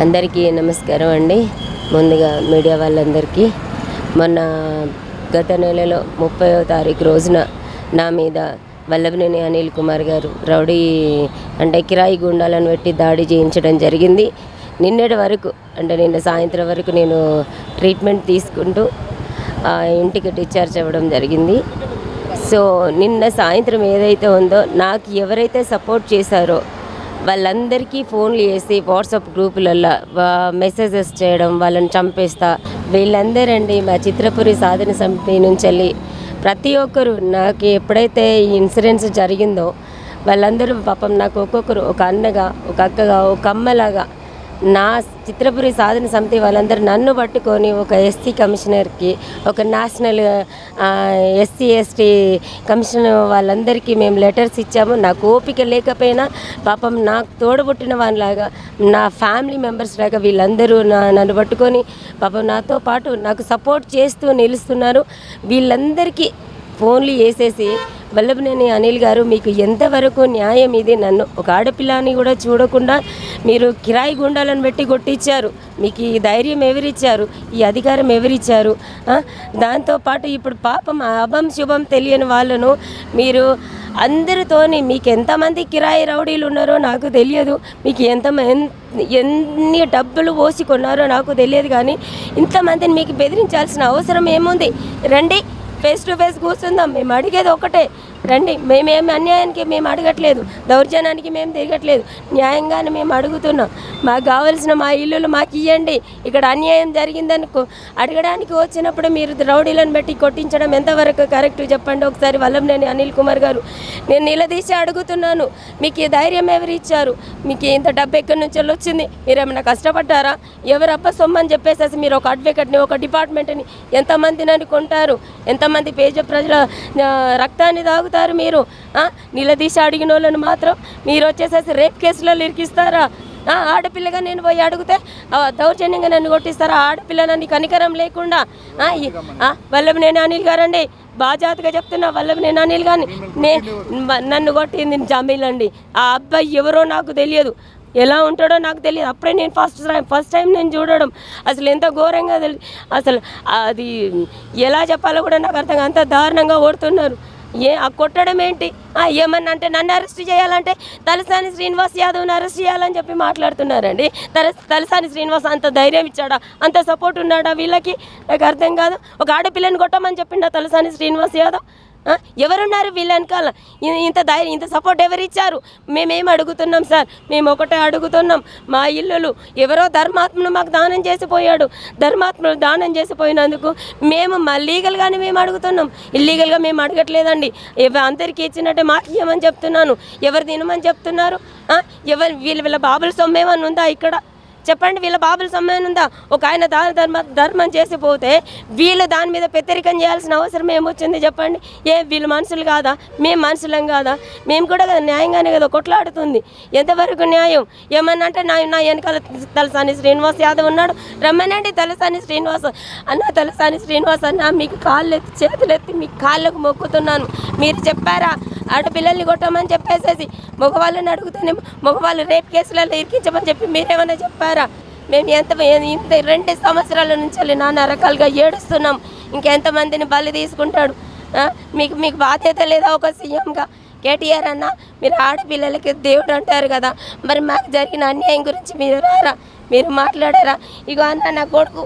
అందరికీ నమస్కారం అండి. ముందుగా మీడియా వాళ్ళందరికీ మొన్న గత నెలలో ముప్పైవ తారీఖు రోజున నా మీద వల్లభనేని అనిల్ కుమార్ గారు రౌడీ అంటే కిరాయి గుండాలను పెట్టి దాడి చేయించడం జరిగింది. నిన్నటి వరకు అంటే నిన్న సాయంత్రం వరకు నేను ట్రీట్మెంట్ తీసుకుంటూ ఆ, ఇంటికి డిశ్చార్జ్ అవ్వడం జరిగింది. సో నిన్న సాయంత్రం ఏదైతే ఉందో నాకు ఎవరైతే సపోర్ట్ చేశారో వాళ్ళందరికీ ఫోన్లు చేసి వాట్సాప్ గ్రూపులలో మెసేజెస్ చేయడం వాళ్ళని చంపేస్తా వీళ్ళందరండి మా చిత్రపురి సాధన సమితి నుంచి వెళ్ళి ప్రతి ఒక్కరు నాకు ఎప్పుడైతే ఈ ఇన్సూరెన్స్ జరిగిందో వాళ్ళందరూ పాపం నాకు ఒక్కొక్కరు ఒక అన్నగా ఒక అక్కగా ఒక అమ్మలాగా నా చిత్రపురి సాధన సమితి వాళ్ళందరూ నన్ను పట్టుకొని ఒక ఎస్సీ కమిషనర్కి ఒక నేషనల్ ఎస్సీ ఎస్టీ కమిషనర్ వాళ్ళందరికీ మేము లెటర్స్ ఇచ్చాము. నాకు ఓపిక లేకపోయినా పాపం నాకు తోడబుట్టిన వాళ్ళలాగా నా ఫ్యామిలీ మెంబర్స్ లాగా వీళ్ళందరూ నా నన్ను పట్టుకొని పాపం నాతో పాటు నాకు సపోర్ట్ చేస్తూ నిలుస్తున్నారు. వీళ్ళందరికీ ఫోన్లు వేసేసి వల్లభనేని అనిల్ గారు మీకు ఎంతవరకు న్యాయం? ఇది నన్ను ఒక ఆడపిల్లని కూడా చూడకుండా మీరు కిరాయి గుండాలను పెట్టి కొట్టించారు. మీకు ఈ ధైర్యం ఎవరిచ్చారు? ఈ అధికారం ఎవరిచ్చారు? దాంతోపాటు ఇప్పుడు పాపం అభం శుభం తెలియని వాళ్ళను మీరు అందరితోని మీకు ఎంతమంది కిరాయి రౌడీలు ఉన్నారో నాకు తెలియదు. మీకు ఎంత ఎన్ని డబ్బులు పోసి కొన్నారో నాకు తెలియదు కానీ ఇంతమందిని మీకు బెదిరించాల్సిన అవసరం ఏముంది? రండి. ఫేస్ టు ఫేస్ కూర్చుందాం. మేము అడిగేది ఒకటే. రండి. మేమేమి అన్యాయానికి మేము అడగట్లేదు. దౌర్జన్యానికి మేము తిరగట్లేదు. న్యాయంగానే మేము అడుగుతున్నాం. మాకు కావలసిన మా ఇల్లులు మాకు ఇవ్వండి ఇక్కడ అన్యాయం జరిగిందనుకో అడగడానికి వచ్చినప్పుడు మీరు రౌడీలను బట్టి కొట్టించడం ఎంతవరకు కరెక్ట్ చెప్పండి. ఒకసారి వల్లంనేని అనిల్ కుమార్ గారు నేను నిలదీసి అడుగుతున్నాను. మీకు ఈ ధైర్యం ఎవరు ఇచ్చారు? మీకు ఇంత డబ్బు ఎక్కడి నుంచి వచ్చింది మీరు ఏమైనా కష్టపడ్డారా? ఎవరు అప్ప సొమ్మని చెప్పేసేసి మీరు ఒక అడ్వకేట్ని ఒక డిపార్ట్మెంట్ని ఎంతమంది నన్ను కొంటారు? ఎంతమంది పేజ ప్రజల రక్తాన్ని తాగు తాగుతారు మీరు? నిలదీసి అడిగిన వాళ్ళని మాత్రం మీరు వచ్చేసేసి రేప్ కేసులలో ఇరికిస్తారా? ఆడపిల్లగా నేను పోయి అడిగితే దౌర్జన్యంగా నన్ను కొట్టిస్తారా? ఆడపిల్ల నన్ను కనికరం లేకుండా ఆ, వల్లభ నేను అనిల్ గారండి. బాజాతగా చెప్తున్నా వల్లభ నేను అనిల్ గారిని. నే నన్ను కొట్టింది జమీల్ అండి. ఆ అబ్బాయి ఎవరో నాకు తెలియదు. ఎలా ఉంటాడో నాకు తెలియదు. అప్పుడే నేను ఫస్ట్ టైం ఫస్ట్ టైం నేను చూడడం. అసలు ఎంత ఘోరంగా తెలి అసలు అది ఎలా చెప్పాలో కూడా నాకు అర్థం అంత దారుణంగా ఓడుతున్నారు. ఏ ఆ కొట్టడం ఏంటి? ఏమన్నా అంటే నన్ను అరెస్ట్ చేయాలంటే తలసాని శ్రీనివాస్ యాదవ్ని అరెస్ట్ చేయాలని చెప్పి మాట్లాడుతున్నారండి. తల తలసాని శ్రీనివాస్ అంత ధైర్యం ఇచ్చాడా? అంత సపోర్ట్ ఉన్నాడా వీళ్ళకి? నాకు అర్థం కాదు. ఒక ఆడపిల్లని కొట్టమని చెప్పిండా తలసాని శ్రీనివాస్ యాదవ్? ఎవరున్నారు వీళ్ళ వెనకాల? ఇంత ధైర్యం ఇంత సపోర్ట్ ఎవరు ఇచ్చారు మేమేం అడుగుతున్నాం సార్? మేము ఒకటే అడుగుతున్నాం. మా ఇల్లులు ఎవరో ధర్మాత్మను మాకు దానం చేసిపోయాడు. ధర్మాత్మను దానం చేసిపోయినందుకు మేము మా లీగల్గానే మేము అడుగుతున్నాం. ఇల్లీగల్గా మేము అడగట్లేదండి. అందరికీ ఇచ్చినట్టే మాకు ఇవ్వమని చెప్తున్నాను. ఎవరు తినమని చెప్తున్నారు? ఎవరు వీళ్ళ వీళ్ళ బాబుల సొమ్మేమని ఉందా ఇక్కడ? చెప్పండి వీళ్ళ బాబుల సమయం ఉందా? ఒక ఆయన దాన ధర్మ ధర్మం చేసిపోతే వీళ్ళు దాని మీద పెత్తరికం చేయాల్సిన అవసరం ఏమొచ్చింది చెప్పండి? ఏ వీళ్ళు మనుషులు కాదా? మేము మనుషులం కాదా? మేము కూడా కదా న్యాయంగానే కదా కొట్లాడుతుంది. ఎంతవరకు న్యాయం? ఏమన్నా అంటే నా నా వెనకాల తలసాని శ్రీనివాస్ యాదవ్ ఉన్నాడు. రమ్మనండి తలసాని శ్రీనివాస్. అన్న తలసాని శ్రీనివాస్ అన్న మీకు కాళ్ళు ఎత్తి చేతులు ఎత్తి మీ కాళ్ళకు మొక్కుతున్నాను. మీరు చెప్పారా? ఆడపిల్లల్ని కొట్టమని చెప్పేసేసి మగవాళ్ళని అడుగుతూనే మగవాళ్ళు రేప్ కేసులలో ఇరికించమని చెప్పి మీరేమైనా చెప్పారు? మేము ఎంత ఇంత రెండు సంవత్సరాల నుంచి నానా రకాలుగా ఏడుస్తున్నాం. ఇంకెంతమందిని బలి తీసుకుంటాడు? మీకు మీకు బాధ్యత లేదా ఒక సీఎంగా? కేటీఆర్ అన్న మీరు ఆడపిల్లలకి దేవుడు అంటారు కదా. మరి మాకు జరిగిన అన్యాయం గురించి మీరు రారా? మీరు మాట్లాడారా? ఇగో అన్న నా కొడుకు.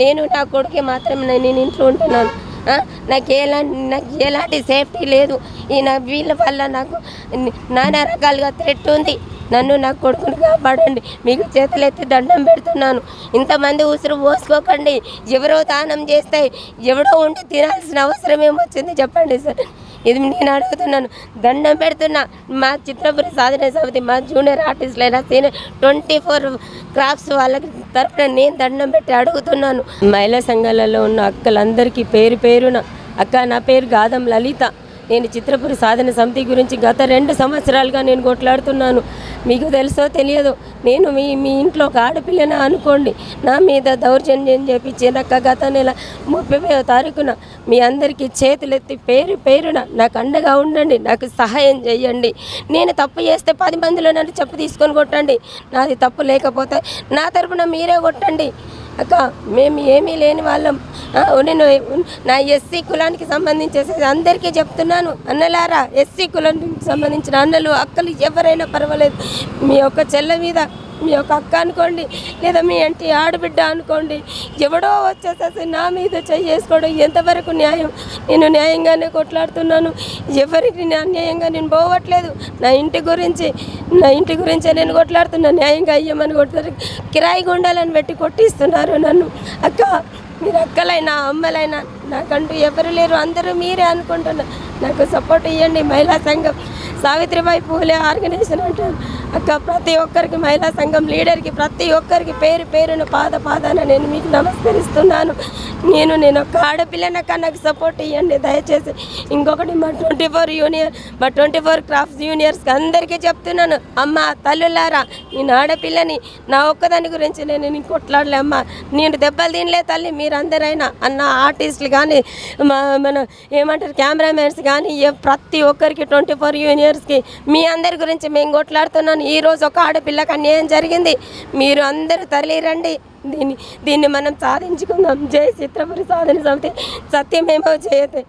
నేను నా కొడుకే మాత్రం నేను ఇంట్లో ఉంటున్నాను. నాకు ఎలాంటి నాకు ఎలాంటి సేఫ్టీ లేదు. ఈ నా వీళ్ళ వల్ల నాకు నానా రకాలుగా థ్రెట్ ఉంది. నన్ను నా కొడుకుని కాపాడండి. మీకు చేతులెత్తి దండం పెడుతున్నాను. ఇంతమంది ఉసురు పోసుకోకండి. ఎవరో దానం చేస్తే ఎవడో ఉండి తినాల్సిన అవసరం ఏమొచ్చింది చెప్పండి సార్. ఇది నేను అడుగుతున్నాను. దండం పెడుతున్నా మా చిత్రపురి సాధన సమితి మా జూనియర్ ఆర్టిస్టులైనా సీనియర్ ట్వంటీ ఫోర్ క్రాఫ్ట్స్ వాళ్ళకి తరఫున నేను దండం పెట్టి అడుగుతున్నాను. మహిళా సంఘాలలో ఉన్న అక్కలందరికీ పేరు పేరున అక్క నా పేరు గాదం లలిత. నేను చిత్రపురి సాధన సమితి గురించి గత రెండు సంవత్సరాలుగా నేను కొట్లాడుతున్నాను. మీకు తెలుసో తెలియదు. నేను మీ మీ ఇంట్లో ఒక ఆడపిల్లన అనుకోండి. నా మీద దౌర్జన్యం చేపించినాక గత నెల ముప్పై తారీఖున మీ అందరికీ చేతులెత్తి పేరు పేరున నాకు అండగా ఉండండి నాకు సహాయం చేయండి. నేను తప్పు చేస్తే పది మందిలో నన్ను చెప్పు తీసుకొని కొట్టండి. నాది తప్పు లేకపోతే నా తరపున మీరే కొట్టండి. అక్క మేము ఏమీ లేని వాళ్ళం. నేను నా ఎస్సీ కులానికి సంబంధించేసి అందరికీ చెప్తున్నాను. అన్నలారా ఎస్సీ కులానికి సంబంధించిన అన్నలు అక్కలు ఎవరైనా పర్వాలేదు. మీ యొక్క చెల్ల మీద మీ యొక్క అక్క అనుకోండి లేదా మీ ఇంటి ఆడబిడ్డ అనుకోండి ఎవడో వచ్చేసేసి నా మీద చేసుకోవడం ఎంతవరకు న్యాయం? నేను న్యాయంగానే కొట్లాడుతున్నాను. ఎవరికి అన్యాయంగా నేను పోవట్లేదు. నా ఇంటి గురించి నా ఇంటి గురించే నేను కొట్లాడుతున్నా. న్యాయంగా అయ్యమని కొట్టారు కిరాయి గుండాలని పెట్టి కొట్టిస్తున్నారు నన్ను. అక్క మీరు అక్కలైనా అమ్మలైనా నాకంటూ ఎవరు లేరు. అందరూ మీరే అనుకుంటున్నారు. నాకు సపోర్ట్ ఇవ్వండి మహిళా సంఘం సావిత్రిబాయి పూలే ఆర్గనైజేషన్ అంటారు. అక్క ప్రతి ఒక్కరికి మహిళా సంఘం లీడర్కి ప్రతి ఒక్కరికి పేరు పేరును పాద పాదాన నేను మీకు నమస్కరిస్తున్నాను. నేను నేను ఒక ఆడపిల్లనక్క నాకు సపోర్ట్ ఇవ్వండి దయచేసి ఇంకొకటి మా ట్వంటీ ఫోర్ యూనియర్ మా ట్వంటీ ఫోర్ క్రాఫ్ట్స్ యూనియర్స్కి అందరికీ చెప్తున్నాను. అమ్మ తల్లులారా నేను ఆడపిల్లని నా ఒక్కదాని గురించి నేను కొట్లాడలే అమ్మ. నేను దెబ్బలు తినలే తల్లి మీరందరైనా అన్న ఆర్టిస్టులు కానీ మన ఏమంటారు కెమెరామెన్స్ కానీ ప్రతి ఒక్కరికి ట్వంటీ ఫోర్ యూనియర్స్కి మీ అందరి గురించి మేము కొట్లాడుతున్నాను. కానీ ఈరోజు ఒక ఆడపిల్లకి అన్యాయం జరిగింది? మీరు అందరూ తరలిరండి. దీన్ని దీన్ని మనం సాధించుకుందాం. జై చిత్రపురి సాధన సమితి. సత్యమేమో చేయతే